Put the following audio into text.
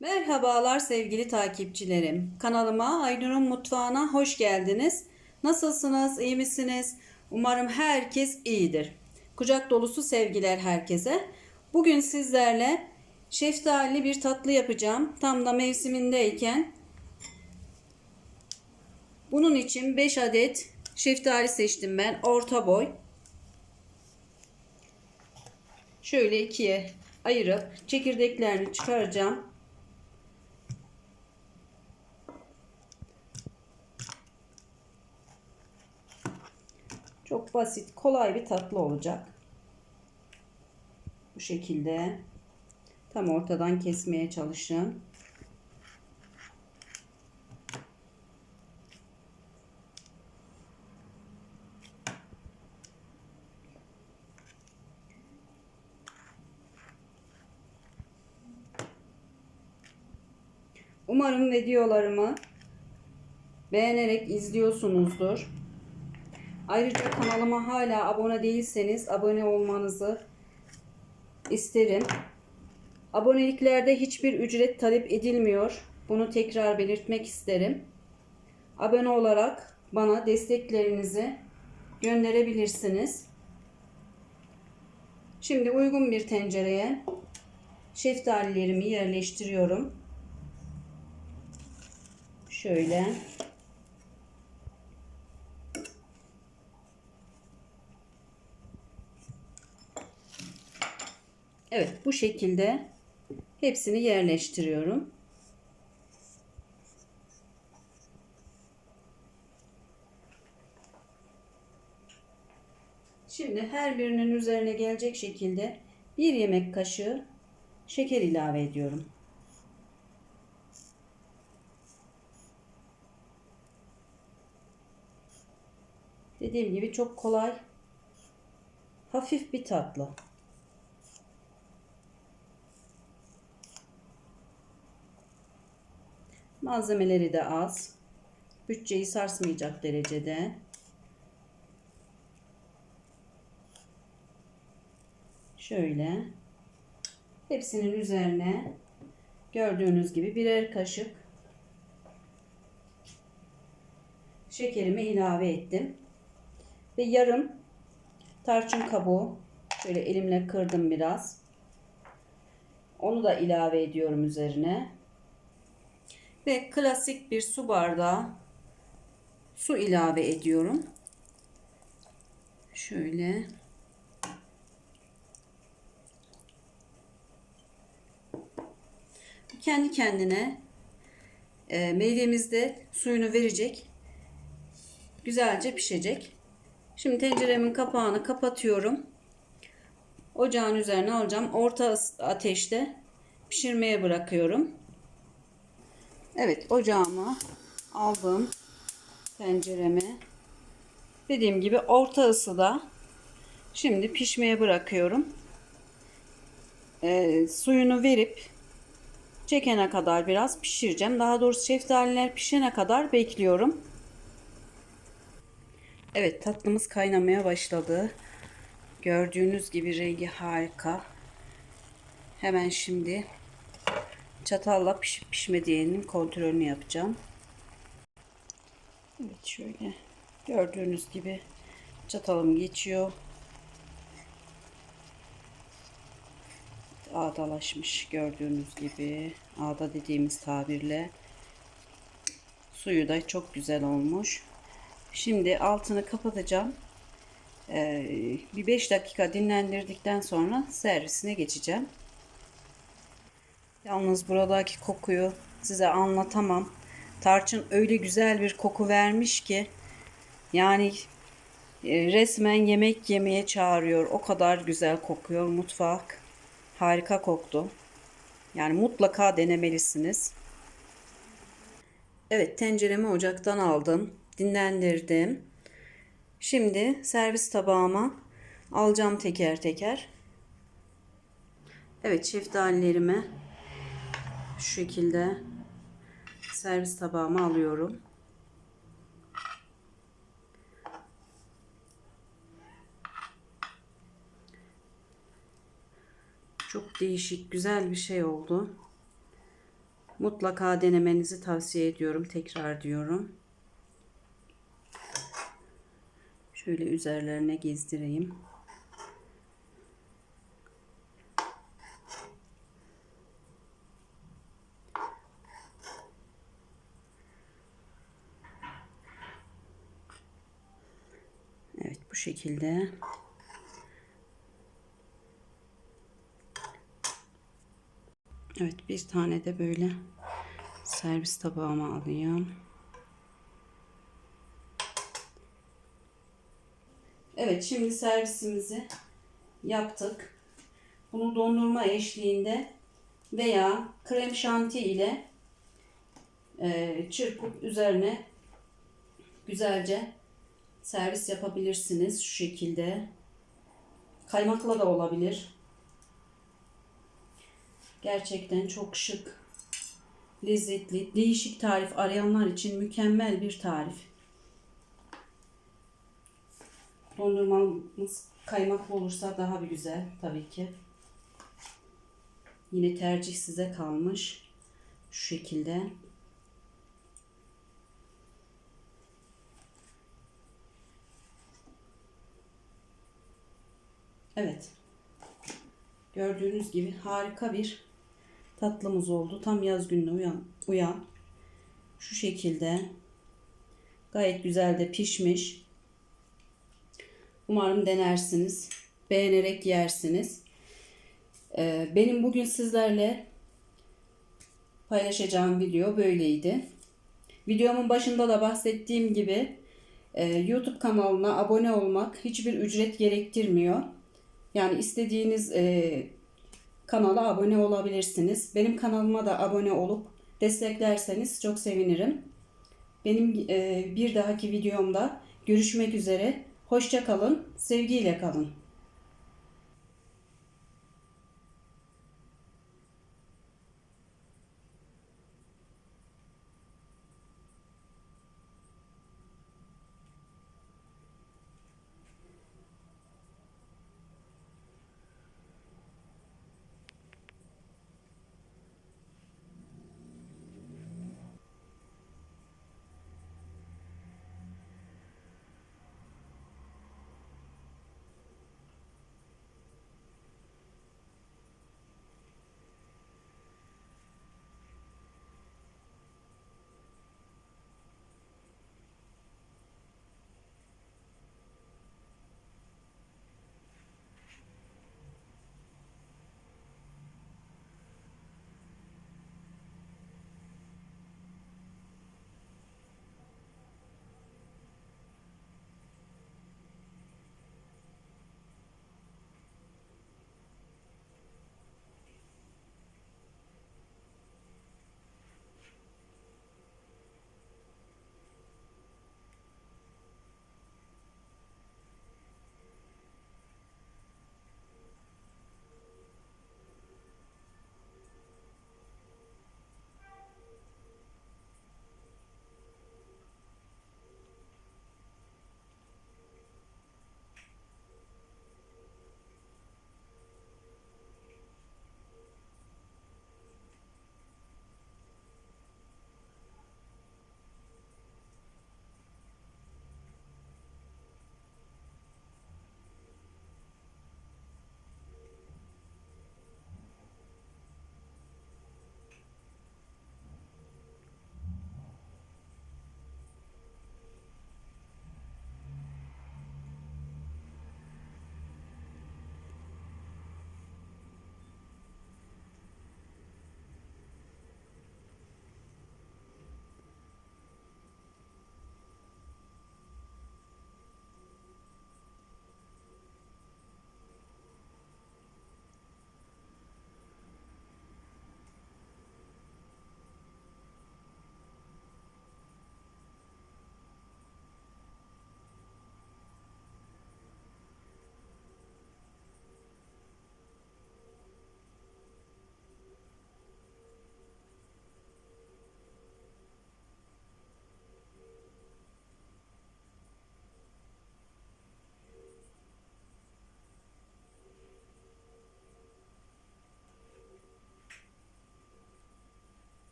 Merhabalar sevgili takipçilerim. Kanalıma Aynur'un mutfağına hoş geldiniz. Nasılsınız? İyi misiniz? Umarım herkes iyidir. Kucak dolusu sevgiler herkese. Bugün sizlerle şeftalili bir tatlı yapacağım. Tam da mevsimindeyken. Bunun için 5 adet şeftali seçtim ben. Orta boy. Şöyle ikiye ayırıp çekirdeklerini çıkaracağım. Çok basit, kolay bir tatlı olacak. Bu şekilde tam ortadan kesmeye çalışın. Umarım videolarımı beğenerek izliyorsunuzdur. Ayrıca kanalıma hala abone değilseniz abone olmanızı isterim. Aboneliklerde hiçbir ücret talep edilmiyor. Bunu tekrar belirtmek isterim. Abone olarak bana desteklerinizi gönderebilirsiniz. Şimdi uygun bir tencereye şeftalilerimi yerleştiriyorum. Şöyle. Evet bu şekilde hepsini yerleştiriyorum. Şimdi her birinin üzerine gelecek şekilde bir yemek kaşığı şeker ilave ediyorum. Dediğim gibi çok kolay, hafif bir tatlı. Malzemeleri de az. Bütçeyi sarsmayacak derecede. Şöyle. Hepsinin üzerine gördüğünüz gibi birer kaşık şekerimi ilave ettim. Ve yarım tarçın kabuğu şöyle elimle kırdım biraz. Onu da ilave ediyorum üzerine. Ve klasik bir su bardağı su ilave ediyorum. Şöyle. Kendi kendine e, meyvemizde suyunu verecek. Güzelce pişecek. Şimdi tenceremin kapağını kapatıyorum. Ocağın üzerine alacağım. Orta ateşte pişirmeye bırakıyorum. Evet ocağımı aldım tenceremi. Dediğim gibi orta ısıda şimdi pişmeye bırakıyorum. Ee, suyunu verip çekene kadar biraz pişireceğim. Daha doğrusu şeftaliler pişene kadar bekliyorum. Evet tatlımız kaynamaya başladı. Gördüğünüz gibi rengi harika. Hemen şimdi çatalla pişip pişmediğinin kontrolünü yapacağım. Evet şöyle gördüğünüz gibi çatalım geçiyor. Ağdalaşmış gördüğünüz gibi. Ağda dediğimiz tabirle. Suyu da çok güzel olmuş. Şimdi altını kapatacağım. Ee, bir 5 dakika dinlendirdikten sonra servisine geçeceğim. Yalnız buradaki kokuyu size anlatamam. Tarçın öyle güzel bir koku vermiş ki yani e, resmen yemek yemeye çağırıyor. O kadar güzel kokuyor mutfak. Harika koktu. Yani mutlaka denemelisiniz. Evet tenceremi ocaktan aldım. Dinlendirdim. Şimdi servis tabağıma alacağım teker teker. Evet şeftalilerimi şu şekilde servis tabağıma alıyorum. Çok değişik, güzel bir şey oldu. Mutlaka denemenizi tavsiye ediyorum. Tekrar diyorum. Şöyle üzerlerine gezdireyim. Evet bu şekilde. Evet bir tane de böyle servis tabağıma alayım. Evet şimdi servisimizi yaptık. Bunu dondurma eşliğinde veya krem şanti ile e, çırpıp üzerine güzelce servis yapabilirsiniz şu şekilde. Kaymakla da olabilir. Gerçekten çok şık, lezzetli, değişik tarif arayanlar için mükemmel bir tarif. Dondurmamız kaymaklı olursa daha bir güzel tabii ki. Yine tercih size kalmış. Şu şekilde. Evet. Gördüğünüz gibi harika bir tatlımız oldu. Tam yaz gününe uyan, uyan. Şu şekilde. Gayet güzel de pişmiş. Umarım denersiniz. Beğenerek yersiniz. Ee, benim bugün sizlerle paylaşacağım video böyleydi. Videomun başında da bahsettiğim gibi e, YouTube kanalına abone olmak hiçbir ücret gerektirmiyor. Yani istediğiniz e, kanala abone olabilirsiniz. Benim kanalıma da abone olup desteklerseniz çok sevinirim. Benim e, bir dahaki videomda görüşmek üzere. Hoşça kalın, sevgiyle kalın.